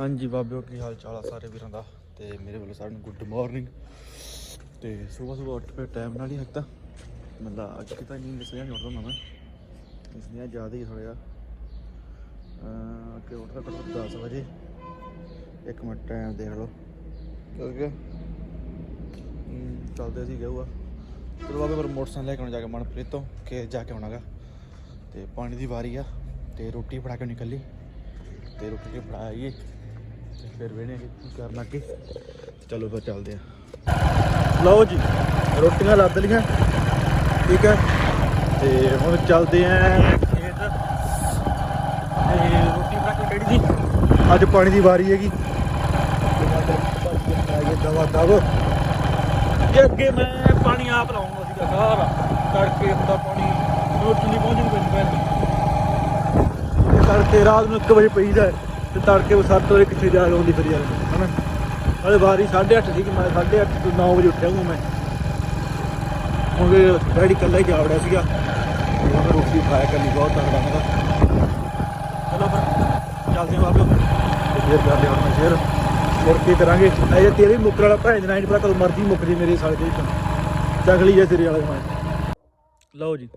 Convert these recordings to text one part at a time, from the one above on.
ਹਾਂਜੀ ਬਾਬਿਓ, ਕੀ ਹਾਲ ਚਾਲ ਆ ਸਾਰੇ ਵੀਰਾਂ ਦਾ? ਤੇ ਮੇਰੇ ਵੱਲੋਂ ਸਾਰਿਆਂ ਨੂੰ ਗੁੱਡ ਮਾਰਨਿੰਗ ਤੇ ਸਵੇਰ ਸਵੇਰ ਉੱਠ ਪਏ ਟਾਈਮ ਨਾਲ ਹੀ ਹੱਕਤਾ ਮਤਲਬ ਅੱਜ ਕਿਤਾ ਨਹੀਂ ਦੱਸਿਆ ਨਹੀਂ ਉੱਠਦਾ ਮੈਂ। ਇਸ ਲਈ ਜ਼ਿਆਦਾ ਹੀ ਥੋੜ੍ਹਾ ਜਿਹਾ। ਕਿ ਉੱਠਦਾ ਘੱਟੋ 10 ਵਜੇ। ਇੱਕ ਮਿੰਟ ਟਾਈਮ ਦੇਖ ਲਓ। ਚੱਲ ਚੱਲਦੇ ਸੀ ਗਊਆ ਚਲੋ ਬਾਬੇ ਪਰ ਮੋਟਰਸਾਈਕਲ ਲੈ ਕੇ ਆਉਣਾ ਜਾ ਕੇ ਮਨਪ੍ਰੀਤ ਤੋਂ ਕਿ ਜਾ ਕੇ ਆਉਣਾਗਾ ਤੇ ਪਾਣੀ ਦੀ ਵਾਰੀ ਆ। ਤੇ ਰੋਟੀ ਫੜਾ ਕੇ ਨਿਕਲੀ। ਤੇ ਰੋਟੀ ਕੇ ਫੜਾ ਆਈਏ ਤੇ ਫਿਰ ਵੇਣੇ ਕੀ ਕਰਨਾ ਅੱਗੇ ਚਲੋ ਫਿਰ ਚੱਲਦੇ ਆ ਲਓ ਜੀ, ਰੋਟੀਆਂ ਲੱਦ ਲੀਆਂ ਠੀਕ ਹੈ। ਤੇ ਹੁਣ ਚੱਲਦੇ ਆਂ ਖੇਤ। ਤੇ ਰੋਟੀ ਬਣਾ ਕੇ ਕਿਹੜੀ ਜੀ ਅੱਜ ਪਾਣੀ ਦੀ ਵਾਰੀ ਹੈਗੀ। ਦਵਾ ਦਵ। ਜੇ ਅੱਗੇ ਮੈਂ ਪਾਣੀ ਆਪ ਲਾਉਂਗਾ ਸੀਗਾ ਸਾਰਾ, ਤੜਕੇ ਹੁੰਦਾ ਪਾਣੀ, ਰੋਟੀ ਨਹੀਂ ਪਹੁੰਚਣ ਪੈਂਦੀ ਪੈਂਦੀ ਤੜਕੇ ਰਾਤ ਨੂੰ 1 ਵਜੇ ਪਈ ਦਾ ਤੇ ਤੜਕੇ ਉਹ 7 ਵਜੇ ਕਿੱਥੇ ਜਾ ਆਉਂਦੀ ਫਿਰ ਯਾਰ, ਹਨਾ? ਹਲੇ ਵਾਰੀ 8:30 ਸੀ ਕਿ ਮੈਂ 8:30 ਤੋਂ 9 ਵਜੇ ਉੱਠਿਆ ਹੂੰ ਮੈਂ। ਕਿਉਂਕਿ ਡੈਡੀ ਕੱਲਾ ਹੀ ਜਾ ਸੀਗਾ। ਉਹ ਰੋਟੀ ਖਾਇਆ ਕਰਨੀ ਬਹੁਤ ਤਗੜਾ ਹੁੰਦਾ ਚਲੋ ਫਿਰ, ਚੱਲਦੇ ਹਾਂ ਬਾਬਿਓ ਤੇ ਕਰਦੇ ਹਾਂ ਹੁਣ ਸ਼ੇਰ। ਮੁੜ ਕੇ ਕਰਾਂਗੇ। ਅਜੇ ਤੇਰੇ ਵੀ ਮੁੱਕਰ ਵਾਲਾ ਭੈਣ ਜਨਾ ਨਹੀਂ ਪਤਾ, ਕਦੋਂ ਮਰਜ਼ੀ ਮੁੱਕ ਜੇ ਮੇਰੇ ਸਾਲੇ ਦੇ ਚਗਲੀ ਜੇ ਤੇਰੇ ਵਾਲੇ ਮੈਂ। ਲਓ ਜੀ,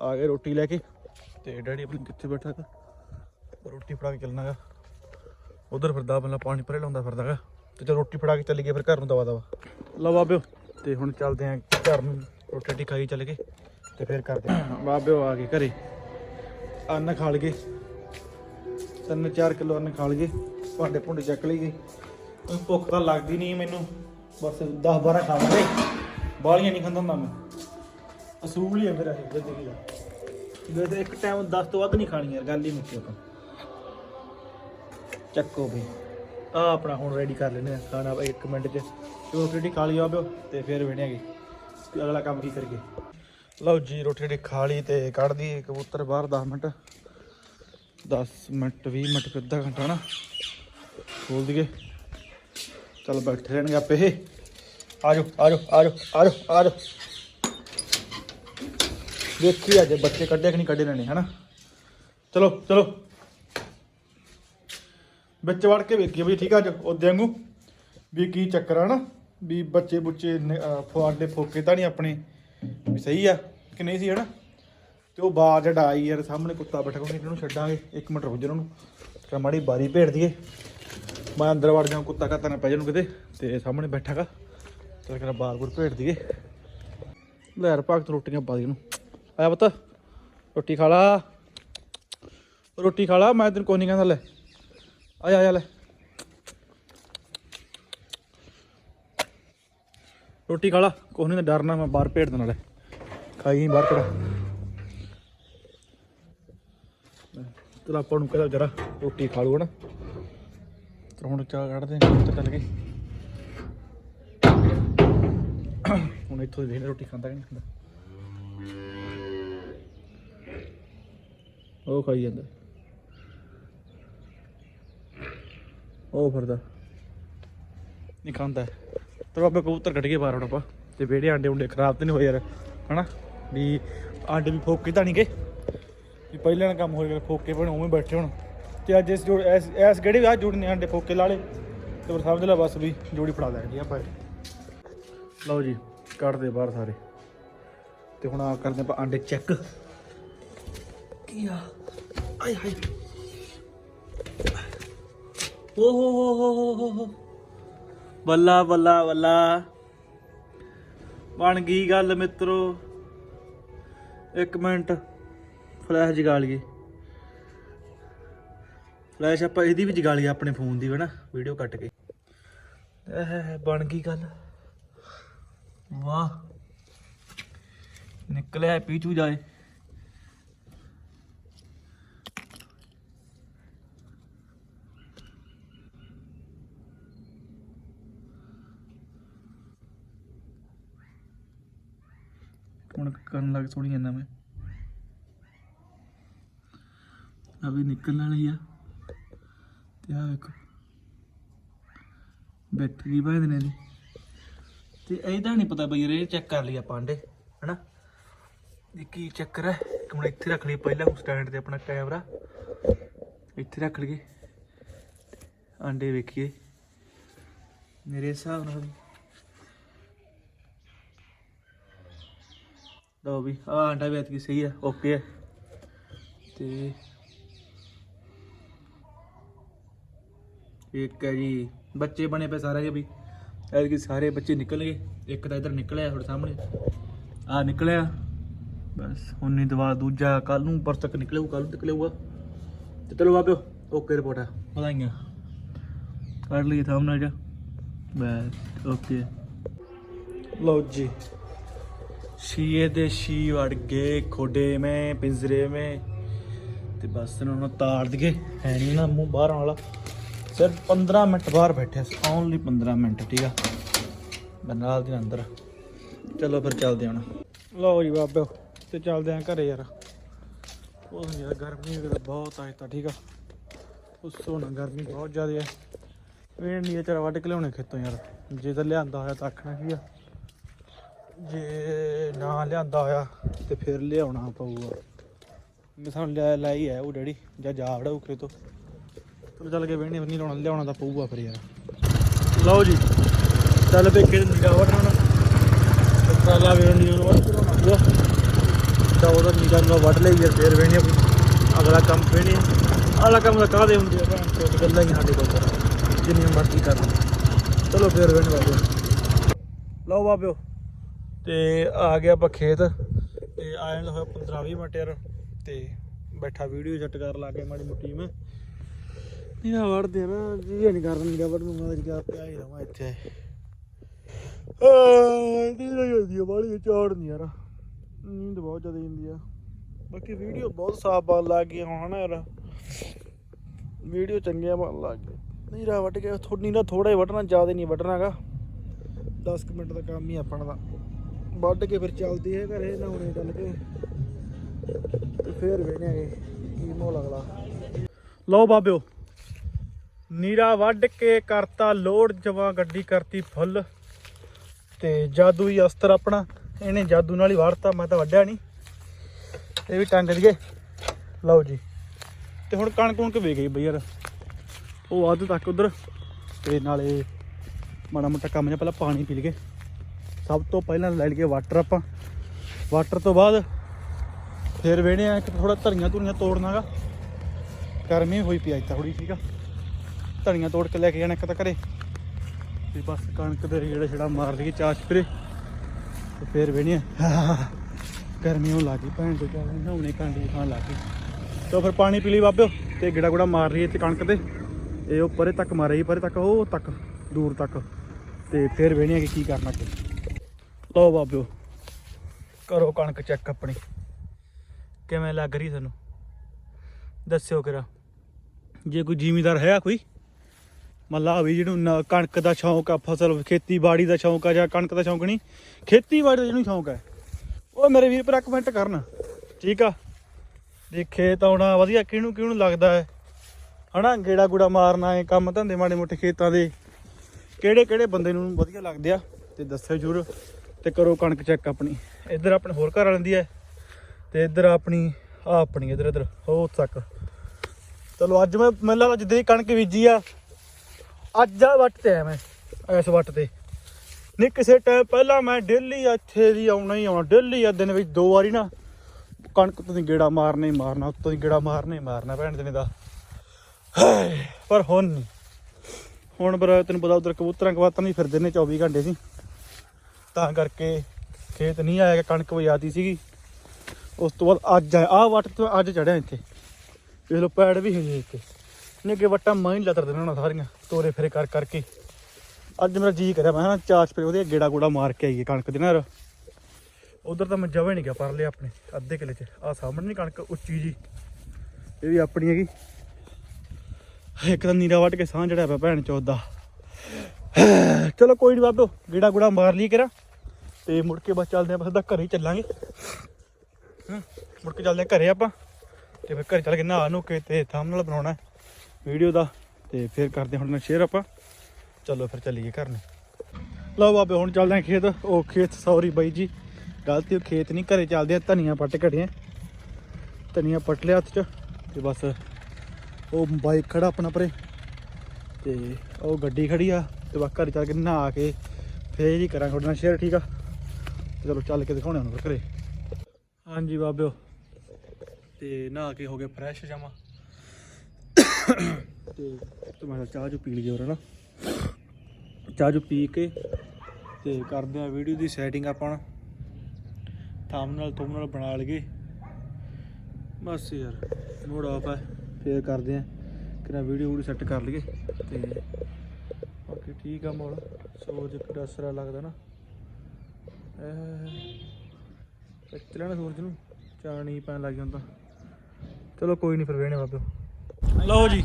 ਆ ਗਏ ਰੋਟੀ ਲੈ ਕੇ। ਤੇ ਡੈਡੀ ਆਪਣੀ ਕਿੱਥੇ ਬੈਠਾ ਹੈਗਾ? ਰੋਟੀ ਫੜਾ ਕੇ ਚੱਲਣਾਗਾ ਉਧਰ ਫਿਰਦਾ ਪਹਿਲਾਂ ਪਾਣੀ ਭਰੇ ਲਾਉਂਦਾ ਫਿਰਦਾਗਾ ਤੇ ਚਲ ਰੋਟੀ ਫੜਾ ਕੇ ਚੱਲ ਗਏ ਫਿਰ ਘਰ ਨੂੰ ਦਵਾ ਦਵਾ। ਲਓ ਬਾਬਿਓ ਤੇ ਹੁਣ ਚੱਲਦੇ ਆਂ ਘਰ ਨੂੰ। ਰੋਟੀ ਰਾਟੀ ਖਾਈ ਚੱਲ ਕੇ ਤੇ ਫਿਰ ਕਰਦੇ ਆਂ। ਬਾਬਿਓ ਆ ਗਏ ਘਰੇ। ਅੰਨ ਖਾ ਲਗੇ ਤਿੰਨ ਚਾਰ ਕਿਲੋ ਅੰਨ ਖਾ ਲਗੇ ਭਾਂਡੇ ਭੁੰਡੇ ਚੱਕ ਲਈ ਗਏ ਕੋਈ ਭੁੱਖ ਤਾਂ ਲੱਗਦੀ ਨਹੀਂ ਮੈਨੂੰ। ਬਸ 10 12 ਖਾਵਾਂਗੇ। ਬਾਲੀਆਂ ਨਹੀਂ ਖਾਂਦਾ ਹੁੰਦਾ ਮੈਂ। ਅਸੂਲ ਹੀ ਹੈ ਮੇਰਾ ਜ਼ਿੰਦਗੀ ਦਾ। ਜੇ ਤੇ ਇੱਕ ਟਾਈਮ 10 ਤੋਂ ਵੱਧ ਨਹੀਂ ਖਾਣੀ ਯਾਰ ਗੱਲ ਹੀ ਮੁੱਕੀ ਆਪਾਂ। ਚੱਕੋ ਬਈ ਆ ਆਪਣਾ ਹੁਣ ਰੈਡੀ ਕਰ ਲੈਨੇ ਆ ਖਾਣਾ 1 ਮਿੰਟ ਚ। ਰੋਟੀ ਰੋਟੀ ਖਾ ਲਈ ਆਬਿਓ ਤੇ ਫਿਰ ਵੇਣਾਂਗੇ ਕਿ ਅਗਲਾ ਕੰਮ ਕੀ ਕਰੀਏ। ਲਓ ਜੀ, ਰੋਟੀ ਰੋਟੀ ਖਾ ਲਈ ਤੇ ਕੱਢ ਦੀ ਕਬੂਤਰ ਬਾਹਰ 10 ਮਿੰਟ। 10 ਮਿੰਟ 20 ਮਿੰਟ ਫਿਰ ਅੱਧਾ ਘੰਟਾ ਨਾ। ਖੋਲ ਦਈਏ। ਚਲ ਬੈਠੇ ਰਹਿਣਗੇ ਆਪੇ। ਇਹ ਆਜੋ ਆਜੋ ਆਜੋ ਆਜੋ ਆਜੋ। ਦੇਖੀ ਅੱਜ ਬੱਚੇ ਕੱਢੇ ਕਿ ਨਹੀਂ ਕੱਢੇ ਲੈਣੇ, ਹਨਾ? ਚਲੋ ਚਲੋ। ਵਿੱਚ ਵੜ ਕੇ ਵੇਖੀਏ ਵੀ ਠੀਕ ਆ ਅੱਜ ਉਹਦੇ ਵਾਂਗੂ ਵੀ ਕੀ ਚੱਕਰ ਆ ਨਾ, ਵੀ ਬੱਚੇ ਬੁੱਚੇ ਨ- ਫੁਆਡੇ ਫੋਕੇ ਤਾਂ ਨਹੀਂ ਆਪਣੇ, ਵੀ ਸਹੀ ਆ ਕਿ ਨਹੀਂ ਸੀ ਹਨਾ? ਤੇ ਉਹ ਬਾਹਰ ਬਾਜ ਆਈ ਯਾਰ, ਸਾਹਮਣੇ ਕੁੱਤਾ ਬੈਠਾ ਕੋਈ ਇਹਨੂੰ ਛੱਡਾਂਗੇ। ਇੱਕ ਮਿੰਟ ਰੁਕ ਜਾ ਉਹਨੂੰ ਕਿ ਮਾੜੀ ਬਾਰੀ ਭੇੜ ਦਈਏ। ਮੈਂ ਅੰਦਰ ਵੜ ਜਾ ਕੁੱਤਾ ਕਾਤਾ ਨਾ ਪੈ ਜਾਣ ਕਿਤੇ, ਤੇ ਸਾਹਮਣੇ ਬੈਠਾਗਾ ਚਲ ਕੇ ਬਾਹਰ ਬੁਰ ਭੇੜ ਦਈਏ। ਲੈ ਯਾਰ ਭਗਤ ਰੋਟੀਆਂ ਪਾ ਦੇ ਇਹਨੂੰ। ਆਇਆ ਪੁੱਤ, ਰੋਟੀ ਖਾ ਲਾ। ਰੋਟੀ ਖਾ ਲਾ, ਮੈਂ ਤੈਨੂੰ ਕੋਈ ਨਹੀਂ ਕਹਿੰਦਾ, ਲੈ। ਆ ਜਾ ਆ ਜਾ, ਲੈ। ਰੋਟੀ ਖਾ ਲਾ ਕੋਈ ਨਹੀਂ ਡਰਨਾ ਮੈਂ ਬਾਹਰ ਭੇੜ ਦੇਣਾ, ਲੈ। ਖਾਈ ਬਾਹਰ ਕਿਹੜਾ। ਤੇਰਾ ਆਪਾਂ ਨੂੰ ਕਹਿੰਦਾ ਜਰਾ ਰੋਟੀ ਖਾ ਲੂ ਹਨਾ। ਤੇ ਹੁਣ ਚਾਹ ਕੱਢਦੇ ਹਾਂ ਚੱਲ ਗਏ ਹੁਣ ਇੱਥੋਂ ਦੀ ਵੇਖ ਰੋਟੀ ਖਾਂਦਾ ਕਿ ਨਹੀਂ ਖਾਂਦਾ। ਉਹ ਖਾਈ ਜਾਂਦਾ। ਉਹ ਫਿਰਦਾ। ਨਹੀਂ ਖਾਂਦਾ। ਤੇ ਬਾਬੇ ਕਬੂਤਰ ਕੱਢ ਕੇ ਬਾਹਰ ਹੁਣ ਆਪਾਂ। ਤੇ ਵਿਹੜੇ ਆਂਡੇ ਉਂਡੇ ਖਰਾਬ ਤੇ ਨਹੀਂ ਹੋਏ ਯਾਰ, ਹਨਾ? ਵੀ ਆਂਡੇ ਵੀ ਫੋਕੇ ਤਾਂ ਨਹੀਂ ਗਏ? ਵੀ ਪਹਿਲਾਂ ਨਾ ਕੰਮ ਹੋ ਗਿਆ, ਫੋਕੇ ਬਣੇ, ਉਵੇਂ ਬੈਠੇ ਹੁਣ। ਤੇ ਅੱਜ ਇਸ ਜੋੜ ਐਸ ਐਸ ਗੜੇ ਵੀ ਆ ਜੋੜਨੇ ਆਂਡੇ ਫੋਕੇ ਲਾ ਲੇ ਤੇ ਫਿਰ ਸਮਝ ਲੈ ਬਸ ਵੀ ਜੋੜੀ ਫੜਾ ਲੈਣੀ ਆਪਾਂ। ਲਓ ਜੀ, ਕੱਢਦੇ ਬਾਹਰ ਸਾਰੇ। ਤੇ ਹੁਣ ਆ ਕਰਦੇ ਆਪਾਂ ਆਂਡੇ ਚੈੱਕ। ਕੀ ਆ? ਆਏ ਹਾਏ। ਓ ਹੋ ਹੋ ਹੋ ਹੋ ਹੋ ਹੋ। ਬੱਲਾ ਬੱਲਾ ਬੱਲਾ ਬਣ ਗਈ ਗੱਲ ਮਿੱਤਰੋ। ਇੱਕ ਮਿੰਟ। ਫਲੈਸ਼ ਜਗਾ ਲਈਏ। ਫਲੈਸ਼ ਆਪਾਂ ਇਹਦੀ ਵੀ ਜਗਾ ਲਈਏ, ਆਪਣੇ ਫੋਨ ਦੀ ਵੀ ਨਾ। ਵੀਡੀਓ ਕੱਟ ਕੇ। ਬਣ ਗਈ ਗੱਲ। ਵਾਹ। ਨਿਕਲਿਆ ਪੀਚੂ ਜਾਏ। ਹੁਣ ਕਰਨ ਲੱਗ ਸੋਣੀ ਜਾਂਦਾ ਮੈਂ। ਆ ਵੀ ਨਿਕਲਣ ਵਾਲੀ ਆ। ਤੇ ਆ ਵੇਖੋ। ਬੈਟਰੀ ਬਾਹਰ ਨੇ ਦੀ ਤੇ ਇਹਦਾ ਨਹੀਂ ਪਤਾ ਬਈ ਰੇ ਚੈੱਕ ਕਰ ਲਈ ਆਪਾਂ ਆਂਡੇ, ਹਨਾ? ਇਹ ਕੀ ਚੱਕਰ ਹੈ ਇੱਕ ਇੱਥੇ ਰੱਖ ਲਈ, ਪਹਿਲਾਂ ਸਟੈਂਡ ਤੇ ਆਪਣਾ ਕੈਮਰਾ ਇੱਥੇ ਰੱਖ ਲਈਏ। ਆਂਡੇ ਵੇਖੀਏ। ਮੇਰੇ ਹਿਸਾਬ ਨਾਲ ਲਓ ਵੀ ਆ ਆਂਡਾ ਵੀ ਐਤਕੀ ਸਹੀ ਹੈ ਓਕੇ ਹੈ ਤੇ ਇੱਕ ਹੈ ਜੀ, ਬੱਚੇ ਬਣੇ ਪਏ ਸਾਰੇ ਵੀ। ਐਤਕੀ ਸਾਰੇ ਬੱਚੇ ਨਿਕਲ ਗਏ ਇੱਕ ਤਾਂ ਇਧਰ ਨਿਕਲਿਆ ਤੁਹਾਡੇ ਸਾਹਮਣੇ। ਆ ਨਿਕਲਿਆ। ਬਸ, ਹੁਣ ਨਹੀਂ ਦਵਾ ਦੂਜਾ ਕੱਲ ਨੂੰ ਪਰ ਤੱਕ ਨਿਕਲੇਗਾ ਕੱਲ ਨੂੰ ਨਿਕਲੇਗਾ। ਤੇ ਚਲੋ ਬਾਬਿਓ ਓਕੇ ਰਿਪੋਰਟ ਆ। ਵਧਾਈਆਂ। ਕੱਢ ਲਈ ਥੰਬਨੇਲ ਜਾ ਬਸ ਓਕੇ ਲਓ ਜੀ। ਸ਼ੀਏ ਦੇ ਸ਼ੀ ਵੜ ਗਏ, ਖੋਡੇ ਮੈਂ, ਪਿੰਜਰੇ ਮੈਂ। ਤੇ ਬਸ ਇਹਨਾਂ ਨੂੰ ਤਾੜ ਦਈਏ, ਹੈ ਨਹੀਂ ਨਾ ਮੂੰਹ ਬਾਹਰ ਵਾਲਾ। ਸਿਰਫ 15 ਮਿੰਟ ਬਾਹਰ ਬੈਠੇ ਸੀ ਓਨਲੀ 15 ਮਿੰਟ, ਠੀਕ ਆ? ਬਨਾਲ ਦੇ ਅੰਦਰ ਚਲੋ ਫਿਰ ਚੱਲਦੇ ਹਾਂ ਹੁਣ। ਲਓ ਜੀ ਬਾਬੇ ਤੇ ਚੱਲਦੇ ਆ ਘਰੇ ਯਾਰ। ਉਹ ਯਾਰ ਗਰਮੀ ਵਗੈਰਾ ਬਹੁਤ ਆ ਤਾਂ ਠੀਕ ਆ? ਉਸ ਨਾ ਗਰਮੀ ਬਹੁਤ ਜ਼ਿਆਦਾ ਹੈ ਵੇਣ ਨਹੀਂ ਚਰਾ ਵੱਢ ਕੇ ਲਿਆਉਣੇ ਖੇਤੋਂ ਯਾਰ। ਜੇ ਤਾਂ ਲਿਆਂਦਾ ਹੋਇਆ ਤਾਂ ਆਖਣਾ ਕੀ ਆ? ਜੇ ਨਾ ਲਿਆਂਦਾ ਹੋਇਆ ਤੇ ਫਿਰ ਲਿਆਉਣਾ ਪਊਗਾ। ਮੈਂ ਸਾਨੂੰ ਲੈ ਲੈ ਹੀ ਉਹ ਡੈਡੀ, ਜਾਂ ਜਾ ਵੜਾ ਉਖਰੇ ਤੋਂ। ਚਲੋ ਚੱਲ ਕੇ ਵੇਣੇ ਨਹੀਂ ਲਾਉਣਾ, ਲਿਆਉਣਾ ਤਾਂ ਪਊਗਾ ਫਿਰ ਯਾਰ। ਲਓ ਜੀ, ਚੱਲ ਪੇ ਕੇ ਨਿਗਾ ਵੜਨਾ ਟਰਾਲਾ ਵੇਣ ਨਹੀਂ ਉਹਨੂੰ ਵੱਢ ਤਾਂ ਉਹਦਾ ਨਿਗਾ ਨੂੰ ਵੱਢ ਲਈ ਯਾਰ, ਫੇਰ ਵੇਣੇ ਅਗਲਾ ਕੰਮ ਵੇਣੇ ਅਗਲਾ ਕੰਮ ਤਾਂ ਕਾਹਦੇ ਹੁੰਦੇ ਆ ਭੈਣ ਚੋਦ, ਗੱਲਾਂ ਹੀ ਸਾਡੇ ਕੋਲ ਕਰ ਜਿੰਨੀ ਮਰਜ਼ੀ ਕਰ ਲਓ। ਚਲੋ ਫੇਰ ਵੇਣੇ ਬਾਬਿਓ ਲਓ ਬਾਬਿਓ। ਤੇ ਆ ਗਿਆ ਆਪਾਂ ਖੇਤ ਤੇ ਆਇਆ ਨੂੰ ਹੋਇਆ 15 20 ਮਿੰਟ ਯਾਰ ਤੇ ਬੈਠਾ ਵੀਡੀਓ ਸੈੱਟ ਕਰ ਲਾ ਕੇ ਮਾੜੀ ਮੋਟੀ ਮੈਂ। ਨਹੀਂ ਨਾ ਵੜਦੇ ਨਾ, ਜੀ ਨਹੀਂ ਕਰਨ ਨਹੀਂ ਵੜ ਨੂੰ, ਮੈਂ ਜਾ ਪਿਆ ਹੀ ਰਵਾਂ ਇੱਥੇ। ਆ ਨੀਂਦ ਆਈ ਜਾਂਦੀ ਬਾਲੀ ਚਾੜ ਨਹੀਂ ਯਾਰ। ਨੀਂਦ ਬਹੁਤ ਜ਼ਿਆਦਾ ਜਾਂਦੀ ਆ। ਬਾਕੀ ਵੀਡੀਓ ਬਹੁਤ ਸਾਫ਼ ਬਣ ਲੱਗ ਗਈ ਹੁਣ ਯਾਰ। ਵੀਡੀਓ ਚੰਗੀਆਂ ਬਣ ਲੱਗ ਗਈ ਨਹੀਂ ਰਾ ਵੱਢ ਗਿਆ ਥੋੜੀ ਨਾ ਥੋੜਾ ਹੀ ਵੱਢਣਾ ਜ਼ਿਆਦਾ ਨਹੀਂ ਵੱਢਣਾਗਾ 10 ਕੁ ਮਿੰਟ ਦਾ ਕੰਮ ਹੀ ਆਪਣਾ ਦਾ। ਵੱਢ ਕੇ ਫਿਰ ਚੱਲਦੀ ਹੈ ਘਰੇ, ਨਹਾਉਣੇ ਚੱਲ ਕੇ ਤੇ ਫੇਰ ਵੇਖਾਂਗੇ ਕੀ ਮੋਹ ਅਗਲਾ। ਲਓ ਬਾਬਿਓ, ਨੀਰਾ ਵੱਢ ਕੇ ਕਰਤਾ ਲੋਡ ਜਵਾ ਗੱਡੀ ਕਰਤੀ ਫੁੱਲ। ਤੇ ਜਾਦੂਈ ਅਸਤਰ ਆਪਣਾ, ਇਹਨੇ ਜਾਦੂ ਨਾਲ ਹੀ ਵਾੜਤਾ, ਮੈਂ ਤਾਂ ਵੱਢਿਆ ਨਹੀਂ ਇਹ ਵੀ ਟੰਗ ਲਈਏ। ਲਓ ਜੀ। ਤੇ ਹੁਣ ਕਣਕ ਕੁਣਕ ਵੇ ਗਈ ਬਈ ਯਾਰ, ਉਹ ਅੱਧ ਤੱਕ ਉਧਰ, ਤੇ ਨਾਲੇ ਮਾੜਾ ਮੋਟਾ ਕੰਮ ਜਿਹਾ ਪਹਿਲਾਂ ਪਾਣੀ ਪੀ ਲਈਏ। ਸਭ ਤੋਂ ਪਹਿਲਾਂ ਲੈ ਲਈਏ ਵਾਟਰ ਆਪਾਂ। ਵਾਟਰ ਤੋਂ ਬਾਅਦ ਫਿਰ ਵੇਣੇ ਆ, ਇੱਕ ਥੋੜਾ ਧਰੀਆਂ ਧੁਰੀਆਂ ਤੋੜਨਾਗਾ। ਗਰਮੀ ਹੋਈ ਪਈ ਅੱਜ ਤਾਂ ਥੋੜੀ ਠੀਕ ਆ। ਧਨੀਆਂ ਤੋੜ ਕੇ ਲੈ ਕੇ ਜਾਣਾ ਇੱਕ ਤਾਂ ਘਰੇ। ਤੇ ਬਸ ਕਣਕ ਦੇ ਜਿਹੜਾ ਛੜਾ ਮਾਰ ਲਈ ਚਾਸ਼ ਸਪਰੇ ਤੇ ਫੇਰ ਵੇਣੀ ਗਰਮੀ ਹੋਣ ਲੱਗੀ ਭੈਣ ਤੋਂ ਚੱਲ ਨਹਾਉਣੇ ਕਾਂਡੀ ਖਾਣ ਲੱਗ ਗਈ। ਤੇ ਫਿਰ ਪਾਣੀ ਪੀ ਲਈ ਬਾਬਿਓ, ਤੇ ਗਿੜਾ ਗੁੜਾ ਮਾਰ ਰਹੀ ਤੇ ਕਣਕ ਤੇ। ਇਹ ਉਹ ਪਰੇ ਤੱਕ ਮਾਰੇ ਜੀ ਪਰੇ ਤੱਕ, ਉਹ ਤੱਕ, ਦੂਰ ਤੱਕ। ਤੇ ਫਿਰ ਵੇਣੀ ਕਿ ਕੀ ਕਰਨਾ ਕਿ ਲਓ ਬਾਬਿਓ। ਕਰੋ ਕਣਕ ਚੈੱਕ ਆਪਣੀ। ਕਿਵੇਂ ਲੱਗ ਰਹੀ ਤੁਹਾਨੂੰ? ਦੱਸਿਓ ਕਿਰਾ। ਜੇ ਕੋਈ ਜ਼ਿਮੀਦਾਰ ਹੈ ਕੋਈ ਮੱਲਾ ਵੀ ਜਿਹਨੂੰ ਕਣਕ ਦਾ ਸ਼ੌਂਕ ਆ ਫਸਲ ਖੇਤੀਬਾੜੀ ਦਾ ਸ਼ੌਂਕ ਆ ਜਾਂ ਕਣਕ ਦਾ ਸ਼ੌਂਕ ਨਹੀਂ ਖੇਤੀਬਾੜੀ ਦਾ ਜਿਹਨੂੰ ਸ਼ੌਂਕ ਹੈ ਉਹ ਮੇਰੇ ਵੀਰ ਪਰ ਕਮੈਂਟ ਕਰਨ। ਠੀਕ ਆ? ਵੀ ਖੇਤ ਆਉਣਾ ਵਧੀਆ। ਕਿਹਨੂੰ ਕਿਹਨੂੰ ਲੱਗਦਾ ਹੈ? ਹਨਾ ਗੇੜਾ ਗੂੜਾ ਮਾਰਨਾ ਹੈ ਕੰਮ ਧੰਦੇ ਮਾੜੇ ਮੋਟੇ ਖੇਤਾਂ ਦੇ। ਕਿਹੜੇ ਕਿਹੜੇ ਬੰਦੇ ਨੂੰ ਵਧੀਆ ਲੱਗਦੇ ਆ ਤੇ ਦੱਸਿਓ ਜਰੂਰ। ਤੇ ਕਰੋ ਕਣਕ ਚੈੱਕ ਆਪਣੀ। ਇੱਧਰ ਆਪਣੇ ਹੋਰ ਘਰ ਵਾਲਿਆਂ ਦੀ ਹੈ ਤੇ ਇੱਧਰ ਆਪਣੀ ਆ ਆਪਣੀ ਇੱਧਰ ਇੱਧਰ, ਹੋ ਤੱਕ ਚਲੋ ਅੱਜ ਮੈਂ, ਮੈਨੂੰ ਲੱਗਦਾ ਜਿੱਦਾਂ ਦੀ ਕਣਕ ਬੀਜੀ ਆ, ਅੱਜ ਆ ਵੱਟ ਤੇ ਆ ਮੈਂ, ਇਸ ਵੱਟ ਤੇ। ਨਹੀਂ, ਕਿਸੇ ਟਾਈਮ ਪਹਿਲਾਂ ਮੈਂ ਡੇਲੀ ਇੱਥੇ ਦੀ ਆਉਣਾ ਹੀ ਆਉਣਾ, ਡੇਲੀ ਆ ਦਿਨ ਵਿੱਚ ਦੋ ਵਾਰੀ ਨਾ, ਕਣਕ ਤੋਂ ਦੀ ਗੇੜਾ ਮਾਰਨਾ ਹੀ ਮਾਰਨਾ, ਉੱਤੋਂ ਦੀ ਗੇੜਾ ਮਾਰਨਾ ਹੀ ਮਾਰਨਾ ਭੈਣ ਦੇ ਨੇ ਦਾ ਪਰ ਹੁਣ ਨਹੀਂ। ਹੁਣ ਬਰਾ, ਤੈਨੂੰ ਪਤਾ ਉਧਰ ਕਬੂਤਰਾਂ ਕਵਾਤਰ ਨਹੀਂ ਫਿਰਦੇ ਨੇ 24 ਘੰਟੇ ਸੀ। ਤਾਂ ਕਰਕੇ ਖੇਤ ਨਹੀਂ ਆਇਆ ਕਿ ਕਣਕ ਵਜਾਤੀ ਸੀਗੀ। ਉਸ ਤੋਂ ਬਾਅਦ ਅੱਜ ਆਇਆ, ਆਹ ਵੱਟ ਤੋਂ ਅੱਜ ਚੜਿਆ ਇੱਥੇ। ਵੇਖ ਲਓ, ਪੈੜ ਵੀ ਹੈਗੇ ਇੱਥੇ। ਨੇ ਅੱਗੇ ਵੱਟਾਂ ਮੈਂ ਹੀ ਲਤਰ ਦੇਣਾ ਉਹਨਾਂ ਸਾਰੀਆਂ, ਤੋਰੇ ਫੇਰੇ ਕਰ ਕਰਕੇ। ਅੱਜ ਮੇਰਾ ਜੀ ਕਰਿਆ, ਮੈਂ ਨਾ ਚਾਚ ਪੇ ਉਹਦੇ ਗੇੜਾ ਗੂੜਾ ਮਾਰ ਕੇ ਆਈਏ ਕਣਕ ਦੇ ਨਾਲ। ਉਧਰ ਤਾਂ ਮੈਂ ਜਵੇ ਨਹੀਂ ਗਿਆ ਪਰ ਲਿਆ ਆਪਣੇ, ਅੱਧੇ ਕਿਲੇ ਚ। ਆ ਸਾਹਮਣੇ ਨਹੀਂ ਕਣਕ, ਉੱਚੀ ਜੀ। ਇਹ ਵੀ ਆਪਣੀ ਹੈਗੀ। ਇੱਕ ਤਾਂ ਨੀਰਾ ਵੱਟ ਕੇ ਸਾਹ ਚੜਿਆ ਪਿਆ ਭੈਣ ਚੋਦ ਚਲੋ ਕੋਈ ਨਹੀਂ ਬਾਬੋ, ਗੇੜਾ ਗੂੜਾ ਮਾਰ ਲਈ ਕਰਾਂ ਤੇ ਮੁੜ ਕੇ ਬਸ ਚੱਲਦੇ ਆਪਾਂ ਸਿੱਧਾ ਘਰੇ ਹੀ ਚੱਲਾਂਗੇ। ਹਮ, ਮੁੜ ਕੇ ਚੱਲਦੇ ਆ ਘਰੇ ਆਪਾਂ। ਤੇ ਫਿਰ ਘਰੇ ਚੱਲ ਕੇ ਨਹਾ ਨੂੰ ਕੇ ਤੇ ਨਾਲ ਬਣਾਉਣਾ ਵੀਡੀਓ ਦਾ। ਤੇ ਫਿਰ ਕਰਦੇ ਹਾਂ ਨਾਲ ਸ਼ੇਅਰ ਆਪਾਂ। ਚਲੋ ਫਿਰ ਚੱਲੀਏ ਘਰ ਨੂੰ। ਲਓ ਬਾਬੇ ਹੁਣ ਚੱਲਦੇ ਹਾਂ ਖੇਤ। ਉਹ ਖੇਤ ਸੌਰੀ ਬਾਈ ਜੀ। ਗਲਤੀ ਉਹ ਖੇਤ ਨਹੀਂ ਘਰੇ ਚੱਲਦੇ ਆ ਧਨੀਆ ਪੱਟ ਘੜੀਆਂ ਧਨੀਆ ਪੱਟ ਲਿਆ ਹੱਥ 'ਚ ਤੇ ਬਸ ਉਹ ਬਾਈਕ ਖੜਾ ਆਪਣਾ ਪਰੇ। ਤੇ ਉਹ ਗੱਡੀ ਖੜੀ ਆ ਤੇ ਬਸ ਘਰ ਚੱਲ ਕੇ ਨਹਾ ਕੇ ਫੇਰ ਹੀ ਕਰਾਂਗੇ। ਤੁਹਾਡੇ ਨਾਲ ਸ਼ੇਅਰ ਠੀਕ ਆ? ਤੇ ਚਲੋ ਚੱਲ ਕੇ ਦਿਖਾਉਣੇ ਹੁਣ ਘਰੇ। ਹਾਂਜੀ ਬਾਬਿਓ। ਤੇ ਨਹਾ ਕੇ ਹੋ ਗਏ ਫਰੈਸ਼ ਜਮਾ। ਤੇ ਤੁਹਾਡਾ ਚਾਹ ਜੋ ਪੀ ਲਈਏ ਹੋਰ ਨਾ ਚਾਹ ਜੋ ਪੀ ਕੇ ਤੇ ਕਰਦੇ ਆ ਵੀਡੀਓ ਦੀ ਸੈਟਿੰਗ ਆਪਾਂ ਥੰਬਨੇਲ ਥੰਬਨੇਲ ਬਣਾ ਲਈਏ। ਬਸ ਯਾਰ ਮੋੜ ਆਫ ਹੈ ਫੇਰ ਕਰਦੇ ਆ ਕਿਰਾ ਵੀਡੀਓ ਵੀਡੀਓ ਸੈੱਟ ਕਰ ਲਈਏ ਤੇ ਓਕੇ ਠੀਕ ਆ ਮੋੜ ਸੂਰਜ ਕਿੱਡਾ ਸਰਾ ਲੱਗਦਾ ਨਾ। ਇਹ ਚੱਲਣਾ ਨਾ ਸੂਰਜ ਨੂੰ। ਚਾਣੀ ਪੈਣ ਲੱਗ ਜਾਂਦਾ। ਚਲੋ ਕੋਈ ਨਹੀਂ ਫਿਰ ਵੇਣੇ ਬਾਬਿਓ ਲਓ ਜੀ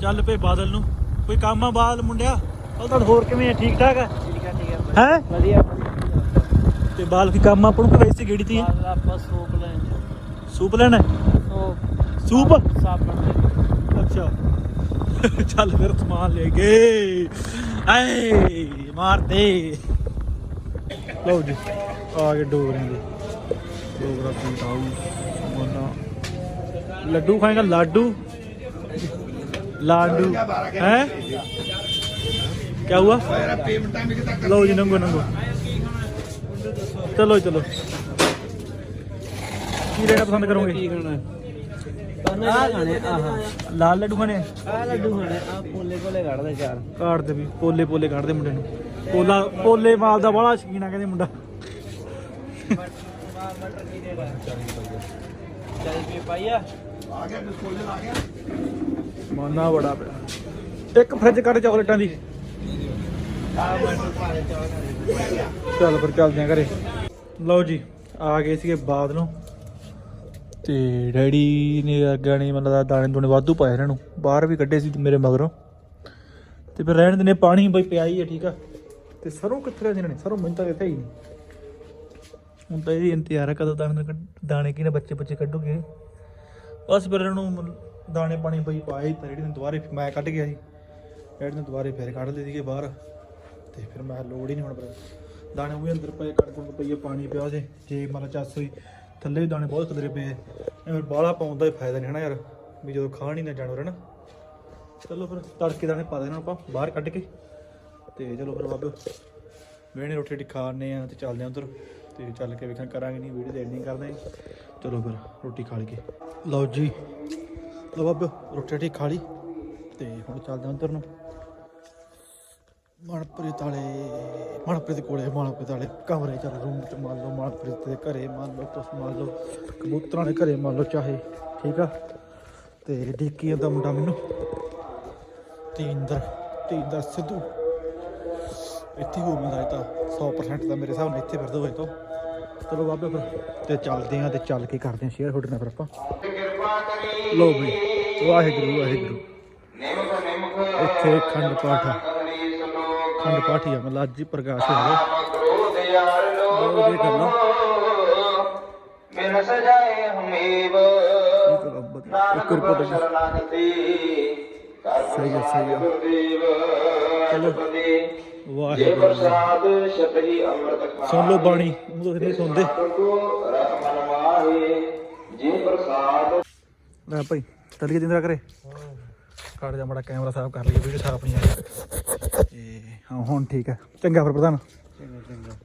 ਚੱਲ ਪਏ ਬਾਦਲ ਨੂੰ। ਕੋਈ ਕੰਮ ਆ ਬਾਦਲ ਮੁੰਡਿਆ? ਉਹ ਤੁਹਾਡਾ ਹੋਰ ਕਿਵੇਂ ਆ? ਠੀਕ ਠਾਕ ਆ? ਠੀਕ ਹੈ ਠੀਕ ਹੈ ਹੈ? ਵਧੀਆ ਤੇ ਬਾਲ ਕੀ ਕੰਮ ਆਪਾਂ ਨੂੰ ਕੋਈ ਵੈਸੇ ਗੇੜੀ ਤੀ ਆਪਾਂ ਸੂਪ ਲੈਣ ਸੂਪ ਲੈਣਾ? ਸੂਪ। ਸਾਬਣ ਅੱਛਾ। ਚੱਲ ਫਿਰ ਸਮਾਨ ਲੈ ਗਏ ਐ ਮਾਰ ਦੇ ਲਓ ਜੀ ਆ ਗਏ ਡੋਗਰਿਆਂ ਦੇ। ਡੋਗਰਾ ਪੀਟ ਆਉ ਉਹਨਾਂ ਲੱਡੂ ਖਾਏਗਾ ਲਾਡੂ? ਲਾਡੂ। ਹੈ? ਕੀ ਹੁਆ? ਲਓ ਜੀ ਨੰਗੋ ਨੰਗੋ। ਚਲੋ ਚਲੋ। ਕੀ ਰੇਟ ਪਸੰਦ ਕਰੋਗੇ? ਕੀ ਖਾਣਾ? ਆਹ ਖਾਣੇ ਆਹਾ। ਲਾਲ ਲੱਡੂ ਖਾਣੇ ਆ? ਲੱਡੂ ਖਾਣੇ ਆ ਪੋਲੇ ਪੋਲੇ ਕੱਢਦੇ ਚਾਰ। ਕੱਢਦੇ ਵੀ ਪੋਲੇ ਪੋਲੇ ਕੱਢਦੇ ਮੁੰਡੇ ਨੂੰ। ਪੋਲਾ ਪੋਲੇ ਮਾਲ ਦਾ ਬੜਾ ਸ਼ਕੀਨ ਆ ਕਹਿੰਦੇ ਮੁੰਡਾ। ਮਟਰ ਕੀ ਰੇਟ 40 ਰੁਪਏ ਪਾਈਆ ਮਾਨਾ ਬੜਾ ਪਿਆ। ਇੱਕ ਫ੍ਰਿਜ ਕੱਢ ਚਾਕਲੇਟਾਂ ਦੀ। ਚੱਲ ਫਿਰ ਚੱਲਦੇ ਆ ਘਰੇ। ਲਓ ਜੀ, ਆ ਗਏ ਸੀਗੇ ਬਾਦ ਨੂੰ। ਤੇ ਡੈਡੀ ਨੇ ਅੱਗਾ ਨਹੀਂ ਮਤਲਬ ਦਾਣੇ ਦੁਣੇ ਵਾਧੂ ਪਾਏ ਇਹਨਾਂ ਨੂੰ। ਬਾਹਰ ਵੀ ਕੱਢੇ ਸੀ ਮੇਰੇ ਮਗਰੋਂ। ਤੇ ਫਿਰ ਰਹਿਣ ਦਿੰਦੇ, ਪਾਣੀ ਬਈ ਪਿਆ ਹੀ ਹੈ ਠੀਕ ਆ। ਤੇ ਸਰੋਂ ਕਿੱਥੇ ਰਹਿੰਦੇ ਨੇ? ਸਰੋਂ ਮੈਨੂੰ ਤਾਂ ਇੱਥੇ ਹੀ ਨਹੀਂ। ਹੁਣ ਤਾਂ ਇਹ ਇੰਤਜ਼ਾਰ ਹੈ ਕਦੋਂ ਦਾਣੇ ਕੱਢ- ਦਾਣੇ ਕਿਨੇ ਬੱਚੇ ਬੱਚੇ ਕੱਢੂਗੇ? ਬਸ ਫਿਰ ਇਹਨਾਂ ਨੂੰ ਮਤਲਬ ਦਾਣੇ ਪਾਣੀ ਬਈ ਪਾਏ ਤਾਂ ਜਿਹੜੀ ਨੇ ਦੁਬਾਰੇ ਫਿਰ ਮੈਂ ਕੱਢ ਗਿਆ ਸੀ। ਡੈਡੀ ਨੇ ਦੁਬਾਰੇ ਫਿਰ ਕੱਢ ਲਏ ਸੀਗੇ ਬਾਹਰ। ਤੇ ਫਿਰ ਮੈਂ ਕਿਹਾ ਲੋੜ ਹੀ ਨਹੀਂ ਹੁਣ ਫਿਰ। ਦਾਣੇ ਉਹ ਵੀ ਅੰਦਰ ਪਏ, ਕਣਕ ਕੁਣਕ ਪਈ ਪਾਣੀ ਪਿਆ ਸੀ। ਜੇ ਮਤਲਬ ਚੱਸ ਹੋਈ ਥੱਲੇ ਵੀ ਦਾਣੇ ਬਹੁਤ ਖਦਰੇ ਪਏ ਐਵੇਂ ਬਾਲਾ ਪਾਉਣ ਦਾ ਵੀ ਫਾਇਦਾ ਨਹੀਂ ਹਨਾ ਯਾਰ, ਵੀ ਜਦੋਂ ਖਾਣ ਹੀ ਨਾ ਜਾਨਵਰ ਹਨਾ। ਚਲੋ ਫਿਰ ਤੜਕੇ ਦਾਣੇ ਪਾ ਦੇਣਾ ਆਪਾਂ, ਬਾਹਰ ਕੱਢ ਕੇ। ਤੇ ਚਲੋ ਫਿਰ ਬਾਬੇ ਵੇਣੇ ਰੋਟੀ ਰੋਟੀ ਖਾਣੇ ਆ ਤੇ ਚੱਲਦੇ ਆ ਉਧਰ ਤੇ ਚੱਲ ਕੇ ਵੇਖਾਂ ਕਰਾਂਗੇ ਨਹੀਂ ਵੀਡੀਓ ਦੇ ਐਡਿਟਿੰਗ ਕਰਦੇ ਚਲੋ ਫਿਰ ਰੋਟੀ ਖਾ ਲਈਏ। ਲਓ ਜੀ, ਲਓ ਬਾਬੇ ਰੋਟੀ ਰੋਟੀ ਖਾ ਲਈ ਤੇ ਹੁਣ ਚੱਲਦੇ ਆ ਉਧਰ ਨੂੰ। ਮਨਪ੍ਰੀਤ ਵਾਲੇ, ਮਨਪ੍ਰੀਤ ਕੋਲੇ, ਮਨਪ੍ਰੀਤ ਵਾਲੇ ਕਮਰੇ ਚ ਰੂਮ ਚ ਮੰਨ ਲਓ, ਮਨਪ੍ਰੀਤ ਦੇ ਘਰੇ ਮੰਨ ਲਓ ਤੁਸੀਂ ਮੰਨ ਲਓ, ਕਬੂਤਰਾਂ ਦੇ ਘਰੇ ਮੰਨ ਲਓ ਚਾਹੇ, ਠੀਕ ਆ? ਤੇ ਡਿੱਕੀ ਦਾ ਮੁੰਡਾ ਮੈਨੂੰ। ਤੀਂਦਰ ਤੀਂਦਰ ਸਿੱਧੂ। ਇੱਥੇ ਹੋ ਮੈਂ ਤਾਂ 100% ਤਾਂ ਮੇਰੇ ਹਿਸਾਬ ਨਾਲ ਇੱਥੇ ਫਿਰਦਾ ਹੋਏ ਤੋਂ। ਚਲੋ ਬਾਬੇ ਫਿਰ ਤੇ ਚੱਲਦੇ ਆਂ ਤੇ ਚੱਲ ਕੇ ਕਰਦੇ ਆਂ ਸ਼ੇਅਰ ਤੁਹਾਡੇ ਨਾਲ ਫਿਰ ਆਪਾਂ। ਲੋ ਬਈ ਵਾਹਿਗੁਰੂ ਵਾਹਿਗੁਰੂ। ਇੱਥੇ ਖੰਡ ਪਾਠ ਖੰਡ ਪਾਠ ਹੀ ਆ ਮਤਲਬ ਅੱਜ ਹੀ ਪ੍ਰਕਾਸ਼ ਹੋ ਰਿਹਾ ਬਹੁਤ ਵਧੀਆ ਗੱਲ ਆ ਬਿਨ ਸਜਾਏ ਹਮੇਵ ਸ਼ਰਨਾਗਤੀ। ਸਹੀ ਸਹੀ ਹੈ ਚਲੋ। ਜੇ ਵਾਹਿਗੁਰੂ ਪ੍ਰਸਾਦ ਛਪਹੀ ਅੰਮ੍ਰਿਤ ਖਾ ਸੁਣ ਲਓ ਬਾਣੀ ਉਹ ਤਾਂ ਨਹੀਂ ਸੁਣਦੇ। ਕੋ ਰਖਮਨ ਮਾਹੇ ਜੇ ਪ੍ਰਸਾਦ ਲੈ ਭਾਈ ਚੱਲੀਏ ਜਿੰਦਰਾ ਕਰੇ ਕੱਢ ਜਾ ਮੜਾ ਕੈਮਰਾ ਸਾਫ਼ ਕਰ ਲਈਏ ਵੀਡੀਓ ਸਾਫ਼ ਨਹੀਂ ਆਈ। ਤੇ ਹਾਂ ਹੁਣ ਠੀਕ ਹੈ ਚੰਗਾ ਫਿਰ ਪ੍ਰਧਾਨ। ਚੰਗਾ ਚੰਗਾ।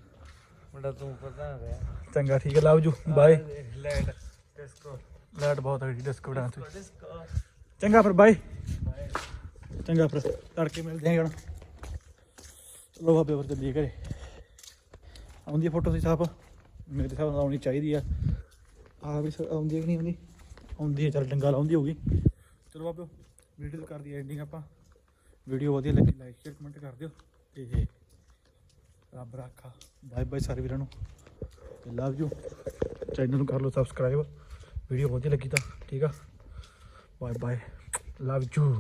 ਮੁੰਡਾ ਤੂੰ ਪਤਾ ਰਿਹਾ। ਚੰਗਾ ਠੀਕ ਹੈ ਲਵ ਜੂ। ਬਾਏ। Light disco. ਲਾਈਟ ਬਹੁਤ ਹੈ ਡਿਸਕੋ ਡਾਂਸ ਚੰਗਾ ਫਿਰ ਬਾਏ। ਚੰਗਾ ਫਿਰ ਤੜਕੇ ਮਿਲਦੇ ਹਾਂ ਹੁਣ। ਚਲੋ ਬਾਬੇ ਫਿਰ ਚੱਲੀਏ ਘਰੇ। ਆਉਂਦੀ ਫੋਟੋ ਸੀ ਸਾਫ਼ ਮੇਰੇ ਹਿਸਾਬ ਨਾਲ ਆਉਣੀ ਚਾਹੀਦੀ ਆ। ਆ ਵੀ ਆਉਂਦੀ ਹੈ ਕਿ ਨਹੀਂ ਆਉਂਦੀ? ਆਉਂਦੀ ਹੈ ਚੱਲ ਡੰਗਾ ਲਾਉਂਦੀ ਹੋਊਗੀ। ਚਲੋ ਬਾਬੇ ਵੀਡੀਓ ਕਰ ਦੀ ਐਂਡਿੰਗ ਆਪਾਂ। ਵੀਡੀਓ ਵਧੀਆ ਲੱਗੀ ਲਾਈਕ ਸ਼ੇਅਰ ਕਮੈਂਟ ਕਰ ਦਿਓ। ਤੇ ਰੱਬ ਰਾਖਾ। ਬਾਏ ਬਾਏ ਸਾਰੇ ਵੀਰਾਂ ਨੂੰ। ਤੇ ਲਵ ਯੂ ਚੈਨਲ ਨੂੰ ਕਰ ਲਓ ਸਬਸਕ੍ਰਾਈਬ ਵੀਡੀਓ ਵਧੀਆ ਲੱਗੀ ਤਾਂ ਠੀਕ ਆ? Bye bye love you